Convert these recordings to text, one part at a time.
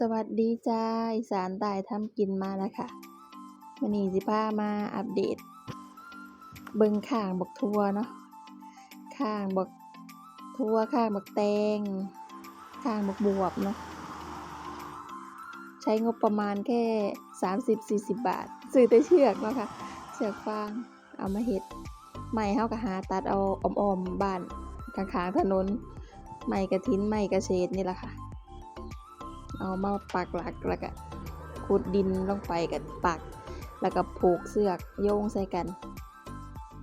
สวัสดีจ้าอีสานใต้ทำกินมาแล้วค่ะวันนี้สิพามาอัปเดต เบิงข้างบักทัวเนาะข้างบักทัวข้างบักแตงข้างบักบวบเนาะใช้งบประมาณแค่ 30-40 บาท ซื้อแต่เชือกเนาะค่ะ เชือกฟางเอามาเฮ็ดไม้เฮาก็หาตัดเอาอ้อมๆบ้านข้างๆถนนไม้กระถินไม้กระเฉดนี่แหละค่ะ เอามาปักหลักแล้วก็ขุดดินลงไปกับปัก แล้วก็ผูกเสือกโยงใส่กัน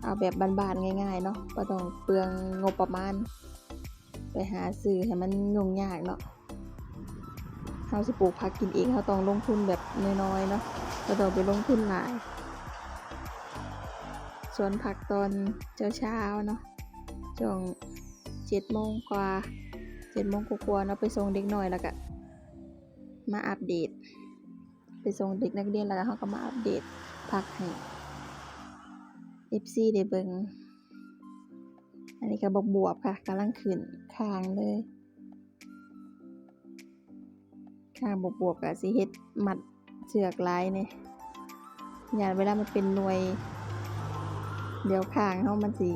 เอาแบบบานๆง่าย ๆ เนาะบ่ต้องเปลืองงบประมาณ ไปหาซื้อให้มันยุ่งยากเนาะเฮาสิปลูกผักกินเองเฮาต้องลงทุนแบบน้อยๆเนาะบ่ต้องไปลงทุนหลาย สวนผักตอนเช้าๆเนาะช่วง7โมงกว่า7โมงกว่าๆเนาะไปส่งเด็กหน้อยแล้วก็ มาอัปเดต ไปส่งเด็กนักเรียนแล้วเขาก็มาอัปเดตพักให้ FC ได้เบิงอันนี้ก็บบวบค่ะกำลังขึ้นข้างเลยข้างบกบวบกับสิเฮ็ดมัดเชือกลายเนี่ยยาเวลามันเป็นหน่วย เดี๋ยวข้างเฮามันสิ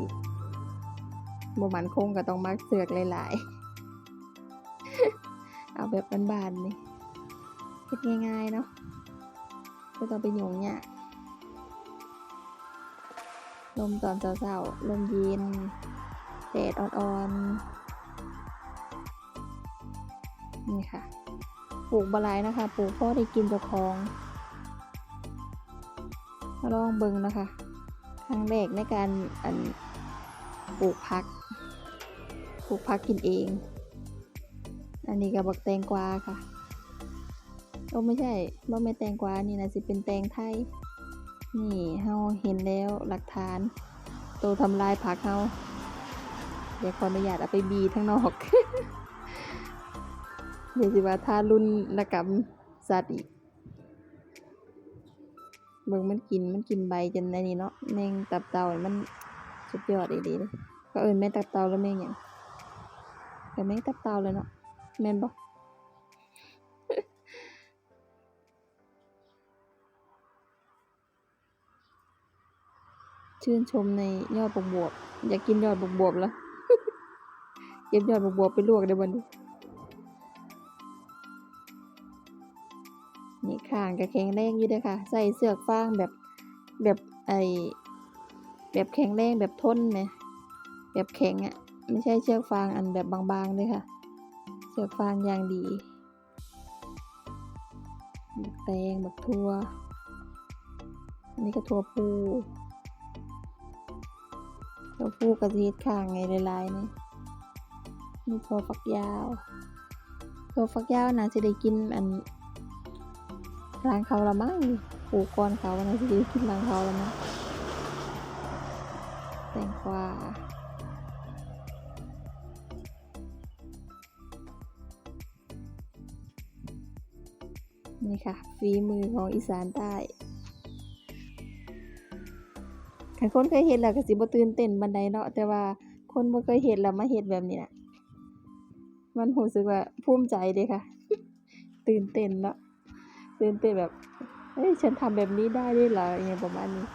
บมันคงก็ต้องมัดเสือกหลายๆ เอาแบบบ้านๆนี่ เฮ็ดง่ายๆเนาะไม่ต้องไปหยุ่งยากลมตอนเช้าๆลมเย็นแดดอ่อนๆ นี่ค่ะ ปลูกบหลายนะคะ ปลูกพ่อได้กินเจ้าของมาลองเบิ่งนะคะครั้งแรกในการอันปลูกผัก ปลูกผักกินเอง อันนี้ก็บักแตงกวาค่ะ โอ้ไม่ใช่บ่แม่แตงกวานี่นะสิเป็นแตงไทย นี่เฮาเห็นแล้วหลักฐานโตทำลายผักเฮาเดี๋ยวขออนุญาตเอาไปบีทั้งนอก เดี๋ยวสิว่าทารุณกรรมสัตว์อีกเบิ่งมันกินมันกินใบจนในนี้เนาะแมงตับเต่ามันสุดยอดดีๆเลยก็เอินแม่งตับเต่าแล้วแม่งหยังก็แม่งตับเต่าเลยเนาะแม่นบ่ ชื่นชมในยอดบกบวบอยากกินยอดบกบวบแล้วเก็บยอดบกบวบไปลวกเดี๋ยววันนี้นี่ข้างก็แข็งแรงอยู่ด้ค่ะ ใส่เสือกฟางแบบแบบไอแบบแข็งแรงแบบทนไหมแบบแข็งอะ่ะไม่ใช่เชือกฟางอันแบบบางๆเลยค่ะเสือกฟางอย่างดีบักแตงบักทั่วอันนี้ก็ทั่วปู ตัวผู้กระทีดข้างไงลายๆนี่นี่ตัวฝักยาวตัวฝักยาวน่าจะได้กินอันรางเขาละมั้งปลูกก้อนเขาน่าจะได้กินรางเขาละมั้งแตงกวานี่ค่ะฝีมือของอีสานใต้ คันคนเคยเห็นแล้วก็สิบ่ตื่นเต้นบันไดเนาะแต่ว่าคนบ่เคยเห็นแล้วมาเฮ็ดแบบนี้น่ะมันรู้สึกว่าภูมิใจเด้ค่ะ ตื่นเต้นเนาะตื่นเต้นแบบเฮ้ยฉันทำแบบนี้ได้ด้วยเหรออย่างประมาณนี้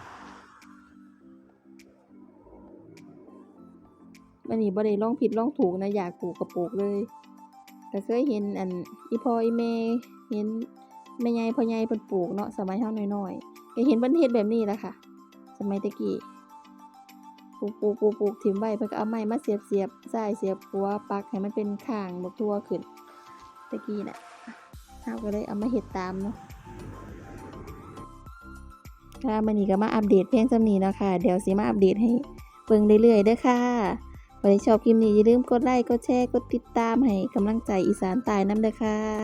มันนี่บ่ได้ลองผิดลองถูกนะอยากปลูกก็ปลูกเลยก็เคยเห็นอันอีพ่ออีแม่เห็นแม่ใหญ่พ่อใหญ่เพิ่นปลูกเนาะสมัยเฮาน้อยๆก็เห็นเพิ่นเฮ็ดแบบนี้แหละค่ะ สมัยตะกี้ปลูกปลูกปลูกปลูกถิ่มไว้เพื่อเอาไม้มาเสียบเสียบใส่เสียบหัวปักให้มันเป็นข้างบกทั่วขึ้นตะกี้น่ะเราก็เลยเอามาเห็ดตามเนาะค่ะมันนี้ก็มาอัปเดตเพียงจำนี้เนาะคะเดี๋ยวสิมาอัปเดตให้เบิ่งเรื่อยๆเด้อค่ะวันนี้ชอบคลิปนี้อย่าลืมกดไลค์ กดแชร์ กดติดตามให้กำลังใจอีสานตายน้ำเด้อค่ะ